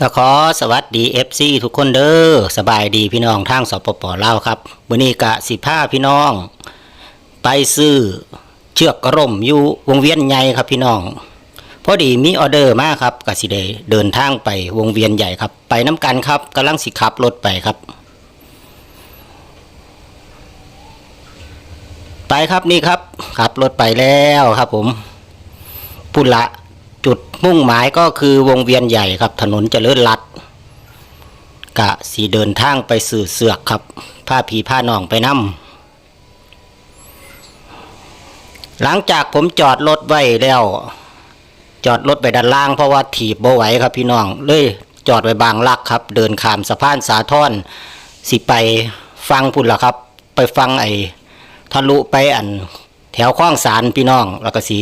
ก็ขอสวัสดี FC ทุกคนเด้อสบายดีพี่น้องทางสปปลาวครับวันนี้กะสิผ้าพี่น้อง ไปซื้อเชือกกระร่มอยู่วงเวียนใหญ่ครับพี่น้องพอดีมีออเดอร์มาครับกะสิเดเดินทางไปวงเวียนใหญ่ครับ ไปน้ำกันครับกำลังสิขับรถไปครับ ไปครับนี่ครับขับรถไปแล้วครับผม พุละ จุดมุ่งหมายก็คือวงเวียนใหญ่ครับ ถนนเจริญรัดกะสีเดินทางไปสื่อเสือกครับ ผ้าผีผ้านองไปนำหลังจากผมจอดรถไว้แล้ว จอดรถไปด้านล่างเพราะว่าถีบบ่ไหวครับพี่น้อง เลยจอดไว้บางลักครับ เดินข้ามสะพานสาทรสิไปฟังพุ่นละครับ ไปฟังไอ้ทะลุไปอัน แถวคลองสารพี่น้องแล้วก็สี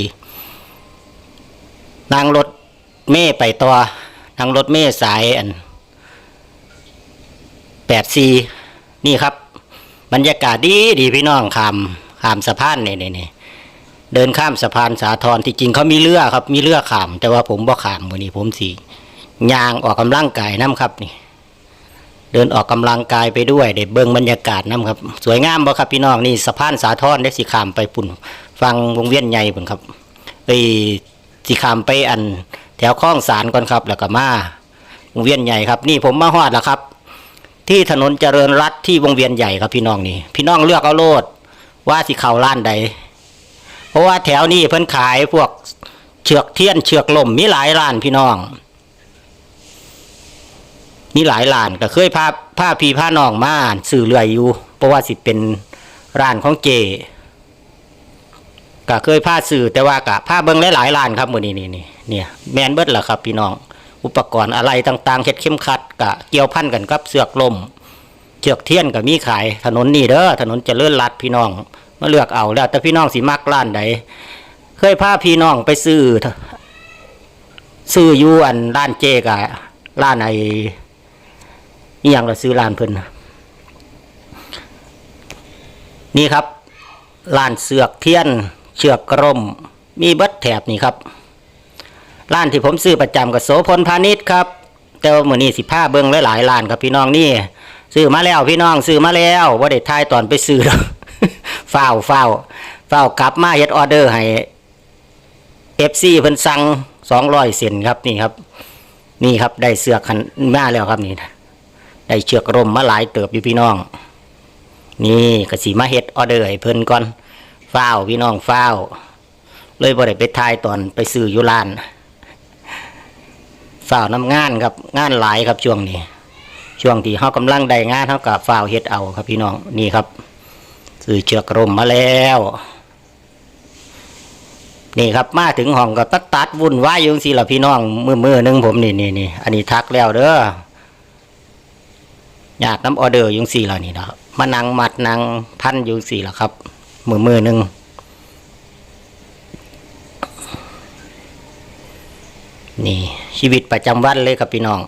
นั่งรถเม่ไปต่อนั่งรถเม่สายอันแปดซีนี่ครับ บรรยากาศดีดีพี่น้องข้ามข้ามสะพานเนี่ยเนี่เดินข้ามสะพานสาทรที่จริงเขามีเรือครับ มีเรือข้าม แต่ว่าผมบ่ข้ามวันนี้ผมสียางออกกำลังกายน้ำครับนี่ เดินออกกำลังกายไปด้วยได้เบิ่งบรรยากาศน้ำครับ สวยงามบ่ครับพี่น้องนี่สะพานสาทรได้สิข้ามไปปุ่น ฟังวงเวียนใหญ่ปุ่นครับไอ สิขามไปอัน แถวคลองสารก่อนครับ แล้วก็มาวงเวียนใหญ่ครับ นี่ผมมาฮอดแล้วครับ ที่ถนนเจริญรัตที่วงเวียนใหญ่ครับพี่น้องนี่ พี่น้องเลือกเอาโลด ว่าสิเข้าร้านใด เพราะว่าแถวนี้เพิ่นขายพวกเชือกเทียนเชือกลมมีหลายร้านพี่น้อง มีหลายร้านก็เคยพาพาพี่พาน้องมาสื่อเรื่อยอยู่เพราะว่าสิเป็นร้านของเจ ก็เคยพาสื่อแต่ว่ากะพาเบิ้งหลายๆร้านครับมือนี้นี่นี่เนี่ยแมนเบิร์ดล่ะครับพี่น้อง อุปกรณ์อะไรต่างๆเฮ็ดเข้มขัดกะเกี่ยวพันกันกับเสือกลมเชือกเทียนก็มีขายถนนนี่เด้อถนนเจริญรัดพี่น้องมาเลือกเอาแล้ว แต่พี่น้องสิมักร้านใดเคยพาพี่น้องไปซื้อซื้อยูอันร้านเจกะร้านไอ้อีหยังเราซื้อร้านเพิ่นนี่ครับร้านเสือกเทียน เชือกกระมมีเบัดแถบนี่ครับร้านที่ผมซื้อประจำกับโสพลพาณิชย์ครับ แต่ว่ามือนี้สิผ้าเบิ้งหลายๆร้านครับพี่น้องนี่ซื้อมาแล้วพี่น้องซื้อมาแล้วว่าได้ทายตอนไปซื้อหรอกฝ้าวฝ้าวฝ้ากลับมาเฮ็ดออเดอร์ให้เอฟซีเพิ่นสั่งสองร้อยเซนครับนี่ครับ นี่ครับได้เสือกขันมาแล้วครับนี่ได้เชือกระมมาหลายเติบอยู่พี่น้อง นี่ก็สีมาเฮ็ดออเดอร์ให้เพิ่นก่อน ฟ้าวพี่น้องฟ้าวเลยบ่ได้ไปทายตอนไปซื้ออยู่ร้านฟ้าวน้ำงานครับงานหลายครับช่วงนี้ ช่วงที่เฮากำลังได้งานเฮากับฟ้าวเฮ็ดเอาครับพี่น้องนี่ครับซื้อเชือกร่มมาแล้ว นี่ครับมาถึงห้องก็ตัดตัดวุ่นวายอยู่จังซี่ล่ะพี่น้องมือมือหนึงผมนี่นี่นี่อันนี้ทักแล้วเด้ออยากน้ำออเดอร์ยุงสี่เหล่านี้นะครับมานังมัดนังพันยุงสี่แล้วครับ มือมือหนึ่งนี่ ชีวิตประจำวันเลยครับพี่น้อง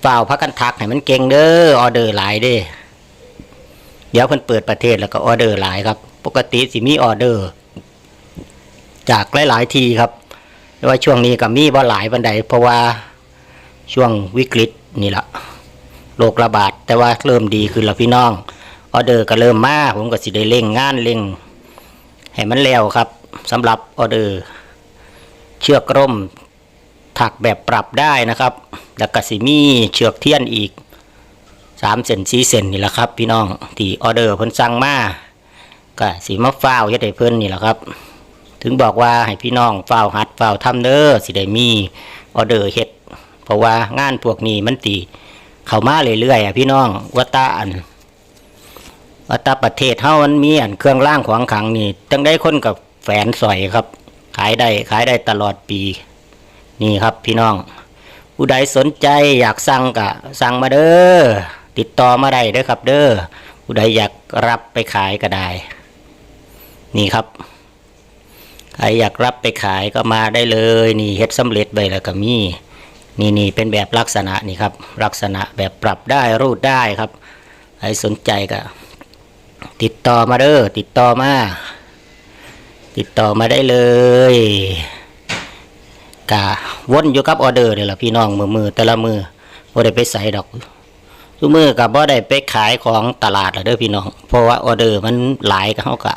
เฝ้าพักกันทักให้มันเก่งเด้อออเดอร์หลายเด้เดี๋ยวเพิ่นเปิดประเทศแล้วก็ออเดอร์หลายครับ ปกติสิมีออเดอร์ จากหลายๆทีครับแต่ว่าช่วงนี้ก็มีบ่หลายบันไดเพราะว่าช่วงวิกฤตนี่แหละโรคระบาดแต่ว่าเริ่มดีขึ้นแล้วพี่น้อง ออเดอร์ก็เริ่มมาผมก็สิได้เร่งงานเร่งให้มันแล้วครับสำหรับออเดอร์เชือกร่มถักแบบปรับได้นะครับ แล้วก็สิมีเชือกเทียนอีกสามเซนสี่เซนนี่แหละครับ พี่น้องที่ออเดอร์เพิ่นสั่งมาก็สีมาฟ้าวเฮ็ดให้เพิ่นนี่แหละครับ ถึงบอกว่าให้พี่น้องฟ้าวหัดฟ้าวทำเด้อสิได้มีออเดอร์เฮ็ดเพราะว่างานพวกนี้มันตีเข้ามาเรื่อยๆอะพี่น้องวัตตาอัน วัตตาประเทศเฮามันมีอันเครื่องล่างขวางขังนี่ตั้งได้คนกับแฝนสอยครับ ขายได้ขายได้ตลอดปี นี่ครับพี่น้องผู้ใดสนใจอยากสั่งกะสั่งมาเด้อติดต่อมาได้เด้อครับ เด้อผู้ใดอยากรับไปขายก็ได้ นี่ครับใครอยากรับไปขายก็มาได้เลย นี่เฮ็ดสำเร็จไปแล้วก็มีนี่นี่เป็นแบบลักษณะนี่ครับ ลักษณะแบบปรับได้รูดได้ครับใครสนใจก็ ติดต่อมาเด้อติดต่อมา ติดต่อมาได้เลยกะวนอยู่กับออเดอร์เนี่แหละพี่น้องมือมือแต่ละมือบ่ได้ไปใส่ดอกทุกมือกับบ่ได้ไปขายของตลาดแล้วเด้อพี่น้อง เพราะว่าออเดอร์มันหลายก็เฮากะ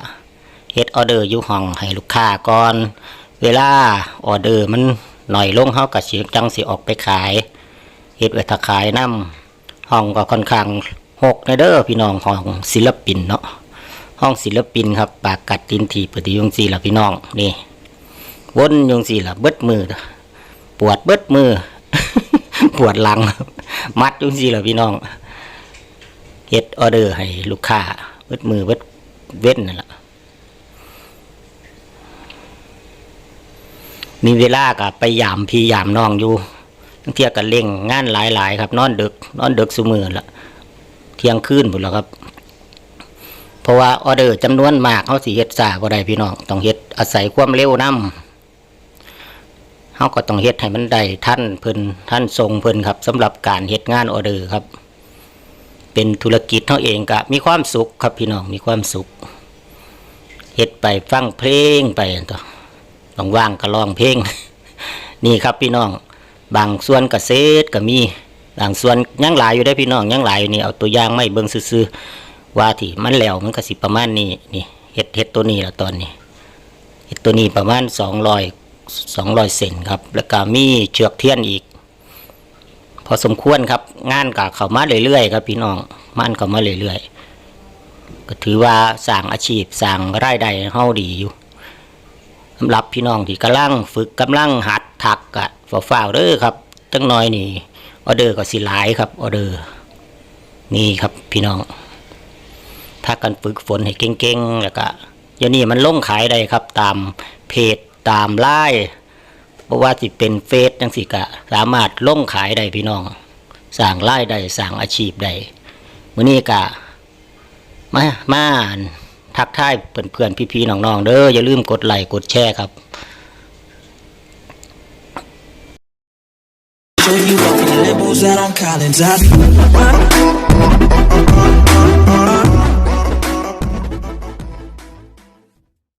เฮ็ดออเดอร์อยู่ห้องให้ลูกค้าก่อน เวลาออเดอร์มันหน่อยลงเฮาก็สิจังสิออกไปขายเฮ็ดไว้ถ้าขายนํห้องก็ค่อนข้าง หกนเด้อพี่น้องห้องศิลปินเนาะห้องศิลปินครับ ปากกัดตินทีปฏิยงสีละพี่น้องนี่วนยงสี่ละเบิดมือ ปวดเบิดมือ ปวดหลัง มัดยงสี่ละพี่น้องเฮ็ดออเดอร์ให้ลูกค้าเบิดมือเบิดเว้นนั่นแหละมีเวลากับไปยามพี่ยามน้องอยู่ทั้งเที่ยกันเล่งงานหลายๆ ครับ นอนดึก นอนดึกสุมือละ เที่ยงคืนหมดแล้วครับ เพราะว่าออเดอร์จำนวนมากเขาสิเฮ็ดซาบ่ได้พี่น้องต้องเฮ็ดอาศัยความเร็วนำเฮาก็ต้องเฮ็ดให้มันได้ท่านเพิ่นท่านทรงเพิ่นครับสำหรับการเฮ็ดงานออเดอร์ครับ เป็นธุรกิจเฮาเองก็มีความสุขครับพี่น้องมีความสุขเฮ็ดไปฟังเพลงไปต่อต้องว่างก็ร้องเพลง นี่ครับพี่น้อง บางส่วนกเกษตรก็มี บางส่วนยังหลายอยู่ได้พี่น้องยังหลายอยู่นี่เอาตัวอย่างไม่เบิ่งซื่อๆว่าที่มันแล้วมันก็สิประมาณนี้นี่เฮ็ดเฮ็ดตัวนี้ละตอนนี้เห็ดตัวนี้ประมาณสองรอยสองรอยเซนครับ แล้วก็มีเชือกเทียนอีก พอสมควรครับ งานกับเขามาเรื่อยๆครับ พี่น้องมันเขามาเรื่อยๆก็ถือว่าสร้างอาชีพสร้างรายได้ให้เฮาดีอยู่สำหรับพี่น้องที่กำลังฝึกกำลังหัดถักกะฝ่าวๆเด้อครับตั้งน้อยนี่ ออเดอร์ก็สิหลายครับออเดอร์นี่ครับพี่น้อง ถ้ากันฝึกฝนให้เก่งๆแล้วก็เดี๋ยวนี้มันลงขายได้ครับ ตามเพจตามไลน์เพราะว่าสิเป็นเฟซจังสิกะสามารถลงขายได้พี่น้องสร้างรายได้สร้างอาชีพได้มื้อนี้กะมามาทักทายเพื่อนๆพี่ๆน้องๆเด้ออย่าลืมกดไลค์กดแชร์ครับ Show you off in that boots out on Collins. I be.